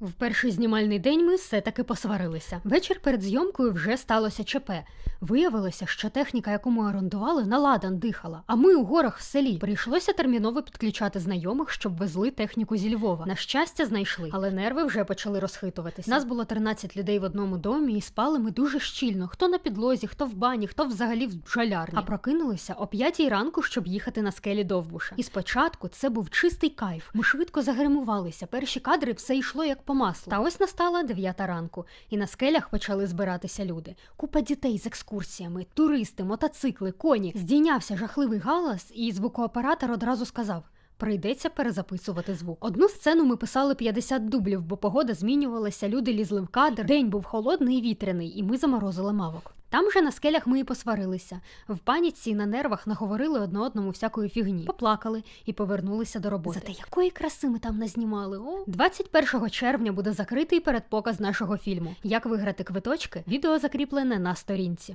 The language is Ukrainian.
В перший знімальний день ми все-таки посварилися. Вечір перед зйомкою вже сталося ЧП. Виявилося, що техніка, яку ми орендували, на ладан дихала, а ми у горах в селі. Прийшлося терміново підключати знайомих, щоб везли техніку зі Львова. На щастя, знайшли, але нерви вже почали розхитуватися. Нас було 13 людей в одному домі, і спали ми дуже щільно. Хто на підлозі, хто в бані, хто взагалі в бджолярні. А прокинулися о п'ятій ранку, щоб їхати на скелі Довбуша. І спочатку це був чистий кайф. Ми швидко загримувалися. Перші кадри все йшло як по маслу. Та ось настала дев'ята ранку, і на скелях почали збиратися люди. Купа дітей з екскурсіями, туристи, мотоцикли, коні. Здійнявся жахливий галас, і звукооператор одразу сказав. Прийдеться перезаписувати звук. Одну сцену ми писали 50 дублів, бо погода змінювалася, люди лізли в кадр. День був холодний і вітряний, і ми заморозили мавок. Там же на скелях ми і посварилися. В паніці і на нервах наговорили одне одному всякої фігні, поплакали і повернулися до роботи. Зате якої краси ми там назнімали? О 21 червня буде закритий передпоказ нашого фільму. Як виграти квиточки? Відео закріплене на сторінці.